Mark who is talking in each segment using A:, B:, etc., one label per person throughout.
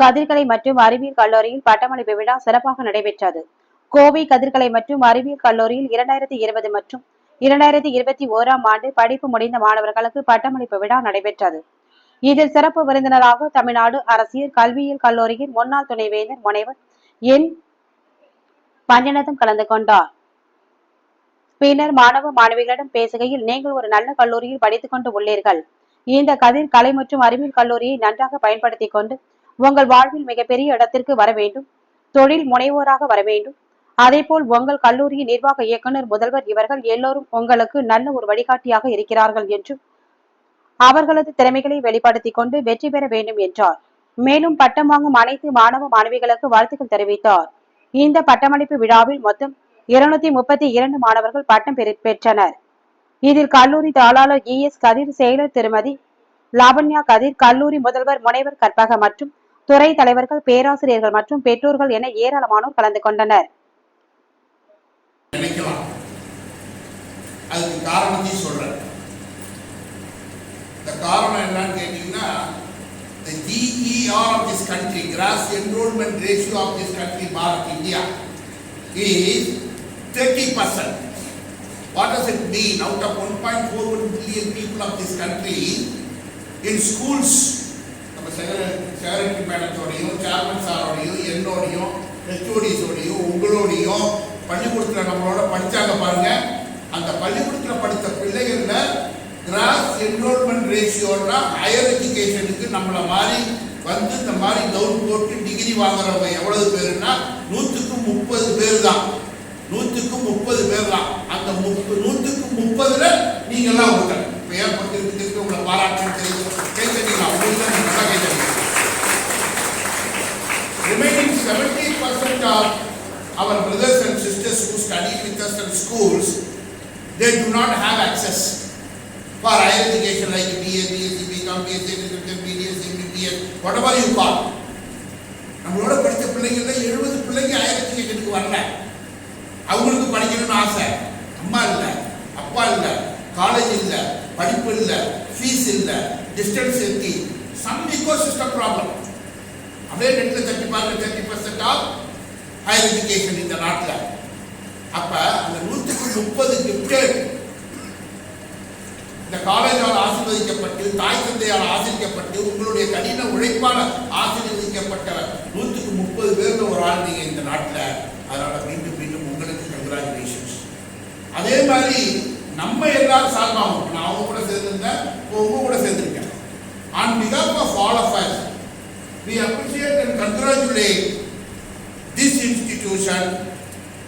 A: கதிர்கலை மற்றும் அறிவியல் கல்லூரியில் பட்டமளிப்பு விழா சிறப்பாக நடைபெற்றது. கோவை கதிர்கலை மற்றும் அறிவியல் கல்லூரியில் இரண்டாயிரத்தி இருபது மற்றும் இரண்டாயிரத்தி இருபத்தி ஓராம் ஆண்டு படிப்பு முடிந்த மாணவர்களுக்கு பட்டமளிப்பு விழா நடைபெற்றது. இதில் சிறப்பு விருந்தினராக தமிழ்நாடு அரசியல் கல்வியியல் கல்லூரியின் முன்னாள் துணைவேந்தர் முனைவர் என். பஞ்சநதம் கலந்து கொண்டார். பின்னர் மாணவ மாணவிகளிடம் பேசுகையில் நீங்கள் ஒரு நல்ல கல்லூரியில் படித்துக் கொண்டு உள்ளீர்கள். இந்த கதிர் கலை மற்றும் அறிவியல் கல்லூரியை நன்றாக பயன்படுத்திக் கொண்டு உங்கள் வாழ்வில் மிகப்பெரிய இடத்திற்கு வர வேண்டும். தொழில் முனைவோராக வர வேண்டும். அதேபோல் உங்கள் கல்லூரியின் நிர்வாக இயக்குனர் முதல்வர் இவர்கள் எல்லோரும் உங்களுக்கு நல்ல ஒரு வழிகாட்டியாக இருக்கிறார்கள் என்றும் அவர்களது திறமைகளை வெளிப்படுத்திக் கொண்டு வெற்றி பெற வேண்டும் என்றார். மேலும் பட்டம் வாங்கும் அனைத்து மாணவ மாணவிகளுக்கு வாழ்த்துக்கள் தெரிவித்தார். இந்த பட்டமளிப்பு விழாவில் மொத்தம் இருநூத்தி முப்பத்தி இரண்டு மாணவர்கள் பட்டம் பெற்றனர். இதில் கல்லூரி தாளாளர் இ எஸ் கதிர் செயலர் திருமதி லாவண்யா கதிர் கல்லூரி முதல்வர் முனைவர் கற்பக மற்றும் துறை தலைவர்கள் பேராசிரியர்கள் மற்றும் பெற்றோர்கள் என ஏராளமானோர் கலந்து கொண்டனர்
B: அதுக்கு காரணத்தையும் சொல்றேன் இந்த காரணம் என்னன்னு கேட்டீங்கன்னா the GER of this country, gross enrollment ratio of this country, Bharat, India, is 30%. What does it mean? Out of 1.41 billion people of this country, in schools, நம்ம செக்ரட்டரி சாரோடையும் ஹெச்ஓடிஸோடையும் உங்களோடையும் பள்ளிக்கூடத்தில் நம்மளோட படித்தாங்க பாருங்க. அந்த பள்ளிக்கூடத்தில் படித்த பிள்ளைகளில் கிராஸ் என்ரோல்மெண்ட் ரேஷியோன்னா ஹையர் எஜுகேஷனுக்கு நம்மளை மாதிரி வந்து இந்த மாதிரி கவுன் போட்டு டிகிரி வாங்குறவங்க எவ்வளவு பேருன்னா நூற்றுக்கு முப்பது பேர் தான் நூற்றுக்கு முப்பது பேர் தான் அந்த முப்பது நூற்றுக்கு முப்பதுல நீங்கள்லாம் ஒருத்தர் இப்போ ஏன் உங்களை பாராட்டு தெரியும் உங்களுக்கு of our brothers and sisters who study with us in schools, they do not have access for higher education like BA, BSc, BCom, BSc, BDS, MBBS, whatever you call. நம்மளோட படித்த பிள்ளைங்கள்ல எழுபது பிள்ளைங்க ஹையர் எஜுகேஷனுக்கு வரல. அவங்களுக்கு படிக்கணும்னு ஆசை. அம்மா இல்லை அப்பா இல்லை காலேஜ் இல்லை படிப்பு இல்லை ஃபீஸ் இல்லை டிஸ்டன்ஸ் இருக்கு. சம் இக்கோ சிஸ்டம் ப்ராப்ளம் அப்படியே நெட்டில் தேர்ட்டி பாருங்க thirty percent of higher education இந்த நாட்டில். அப்ப அந்த நூற்றுக்கு முப்பது கிஃப்டட் இந்த காலேஜால் ஆசீர்வதிக்கப்பட்டு தாய் தந்தையால் ஆசிரிக்கப்பட்டு உங்களுடைய கடின உழைப்பால் ஆசீர்வதிக்கப்பட்ட நூற்றுக்கு முப்பது பேர்ல ஒரு ஆள் நீங்க இந்த நாட்டில். அதனால மீண்டும் மீண்டும் உங்களுக்கு கங்க்ராச்சுலேஷன்ஸ் அதே மாதிரி நம்ம எல்லாரும் சார்பாகும் நான் அவங்க கூட சேர்ந்திருந்தேன் இப்போ உங்க கூட சேர்ந்திருக்கேன். On பிகாப் of all of us we appreciate and congratulate institution,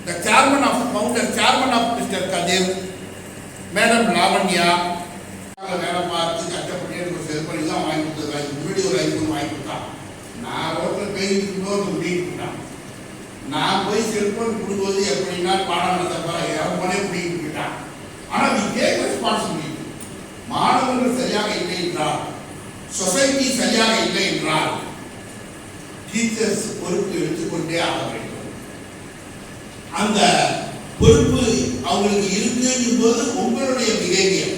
B: the chairman of, founder chairman of Mr. Kadir, Madam Lavanya, வேலை பார்த்து கஷ்டப்பட்டு எனக்கு ஒரு பண்ணி தான் வாங்கி கொடுத்துருக்காங்க முன்னாடி ஒரு ஐஃபோன் வாங்கி கொடுத்தான். நான் ரோட்டில் பேசிட்டு இருக்கும்போது நான் போய் செல்போன் கொடுக்கும்போது எப்படின்னா பாடம் நடத்தப்பா எவனே பிடிக்கிட்டு ஆனால் வி டேக் ரெஸ்பான்சிபிலிட்டி மாணவர்கள் சரியாக இல்லை என்றால் சொசைட்டி சரியாக இல்லை என்றால் டீச்சர்ஸ் பொறுப்பு எடுத்துக்கொண்டே ஆக வேண்டும். அந்த பொறுப்பு அவங்களுக்கு இருக்குங்கும் போது உங்களுடைய பிஹேவியர்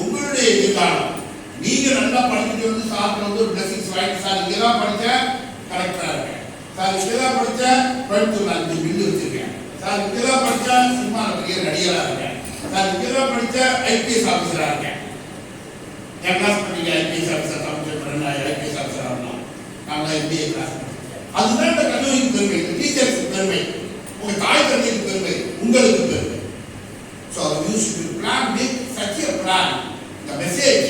B: உங்களுடைய எதிர்காலம். நீங்க நல்லா படிச்சுட்டு வந்து சாப்பிட்டு வந்து பிளஸிங்ஸ் வாங்கிட்டு சார் இங்கே தான் படித்தேன் கரெக்டாக இருக்கேன். சார் இங்கே தான் படித்தேன் கோயம்புத்தூர் நான் இந்த பில்லு வச்சிருக்கேன். சார் இங்கே தான் படித்தேன் சினிமா பெரிய நடிகராக இருக்கேன். சார் இங்கே தான் படித்தேன் ஐபிஎஸ் ஆஃபீஸராக இருக்கேன். என் கிளாஸ் பண்ணிக்க ஐபிஎஸ் ஆஃபீஸர் தமிழ் பண்ண ஐபிஎஸ் ஆஃபீஸர் ஆகணும். நாங்கள் எம்பிஏ கிளாஸ் அதுதான் இந்த கல்லூரிக்கு பெருமை டீச்சர்ஸ் பெருமை. உங்க தாய் தந்தைக்கு பெருமை உங்களுக்கு பெருமை. So you should plan make such a plan the message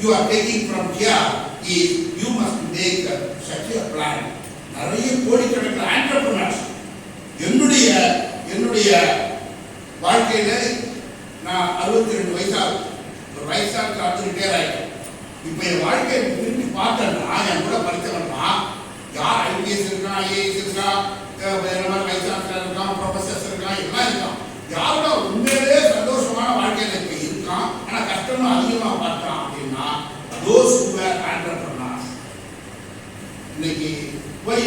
B: you are taking from here is you must make such a plan நிறைய கோடிக்கணக்கில் ஆண்டர்பிரினர்ஸ் என்னுடைய என்னுடைய வாழ்க்கையில நான் அறுபத்தி ரெண்டு வயசாகும் ஒரு வயசாக அடுத்து ரிட்டையர் ஆகிட்டேன் இப்போ என் வாழ்க்கையை திரும்பி பார்த்தேன்னா என் கூட படித்தவன்னா யார் ஐபிஎஸ் இருக்கான் ஐஏஎஸ் இருக்கான் வயசாக இருக்கான் ப்ரொஃபசர்ஸ் இருக்கான் எல்லாம் இருக்கான் யாரோட உண்மையிலே சந்தோஷமான வாழ்க்கையில இப்ப இருக்கான் ஆனா கஷ்டமும் அதிகமா பார்த்தான் அப்படின்னா தோஸ் who were இன்னைக்கு போய்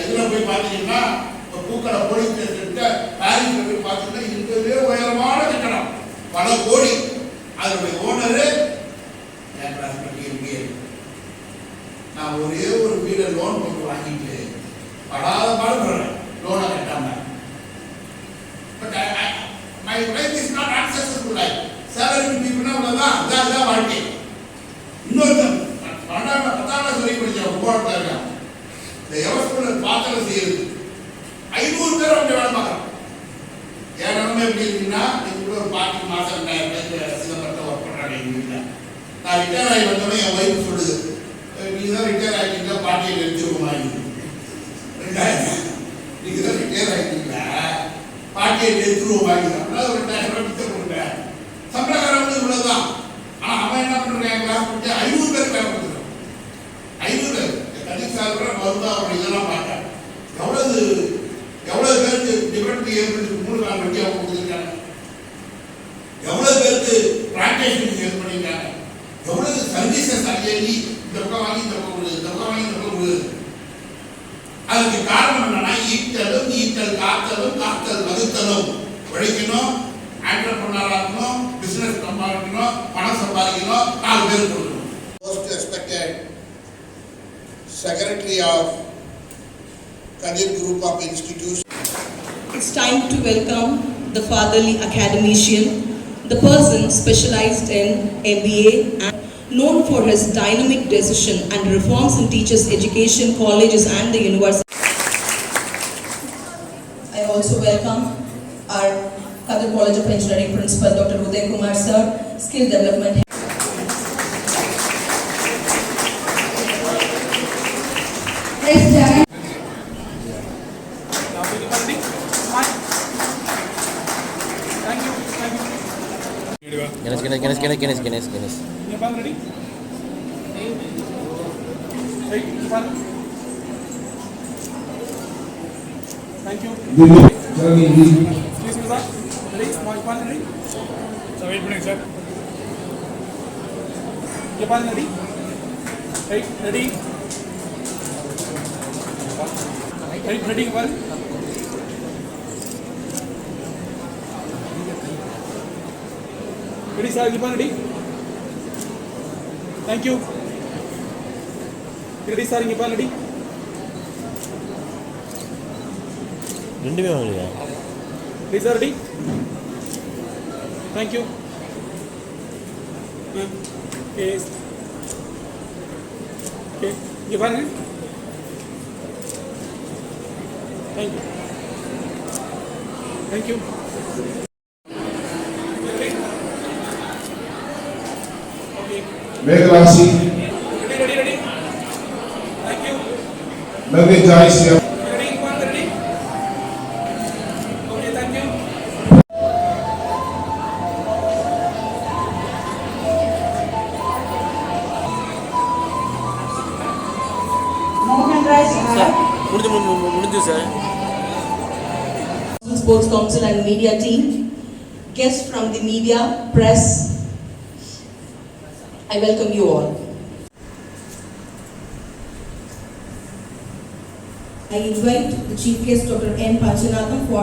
B: இதுல போய் பாத்தீங்கன்னா இப்ப பூக்கடை போலீஸ் ஸ்டேஷன்கிட்ட பாரிஸ்ல போய் பார்த்தீங்கன்னா இதுவே உயரமான கட்டடம் பல கோடி அதனுடைய ஓனரு நான் ஒரே ஒரு வீடு லோன் போட்டு வாங்கிட்டு படாத பாடுபடுறேன் லோனை கட்டாம but my life is not unsuccessful life salary பீப்புள்னா அவ்வளோதான் இதான் அதான் வாழ்க்கை இன்னொருத்தன் பன்னெண்டாம் பத்தாம் கிளாஸ் வரைக்கும் படிச்ச ஒவ்வொருத்தர் இருக்கான் இந்த எவஸ்குலர் பாத்திரம் செய்யுது ஐநூறு பேர் அவங்க வேலை பார்க்குறான் என் நிலைமை எப்படி இருக்குன்னா எங்க கூட ஒரு பாட்டி மாதம் ரெண்டாயிரம் பேர் சிதம்பரத்தில் ஒர்க் பண்ணுறாங்க எங்கள் வீட்டில் நான் ரிட்டையர் ஆகி வந்தோடனே என் ஒய்ஃப் சொல்லுது நீ தான் ரிட்டையர் ஆகிட்டீங்க பாட்டியை நிறுத்திடுவோமா ரெண்டாயிரம் நீங்கள் தான் ரிட்டையர் ஆகிட்டீங்களா பாட்டியை நெருத்துருவோம் அப்படின்னா ஒரு ரெண்டாயிரம் உழைக்கணும் ஆண்டர்பனராக இருக்கணும் பிசினஸ் சம்பாதிக்கணும் பணம் சம்பாதிக்கணும் நாலு பேர் கொடுக்கணும் most respected secretary of Kathir group of institution
C: It's time to welcome the fatherly academician, the person specialized in MBA and known for his dynamic decision and reforms in teachers' education, colleges and the university. I also welcome our Kadir College of Engineering Principal Dr. Uday Kumar sir, Skill Development
D: Guinness, Guinness, Guinness, Guinness, Guinness, Guinness, Guinness.
E: Japan ready? Hey, Japan. Thank you. Ready? Small Japan ready? Sir, wait a minute, sir. Japan ready? Hey, ready? Hey, ready, Japan? Ready, sir, Japan ready? Thank you. Ready, sir, Japan ready?
D: ரெண்டுமே வாங்கலையா
E: These are D. Thank you. Okay. Okay. You? Thank you. Thank you. Okay. Okay.
F: Megalasi.
E: Ready, ready, ready. Thank you.
D: Megalasi. முடிஞ்சு மு- மு- முடிஞ்சு sir
C: Sports Council and media team, guests from the media, press, I welcome you all. I invite the chief guest Dr. N. Panchanatham for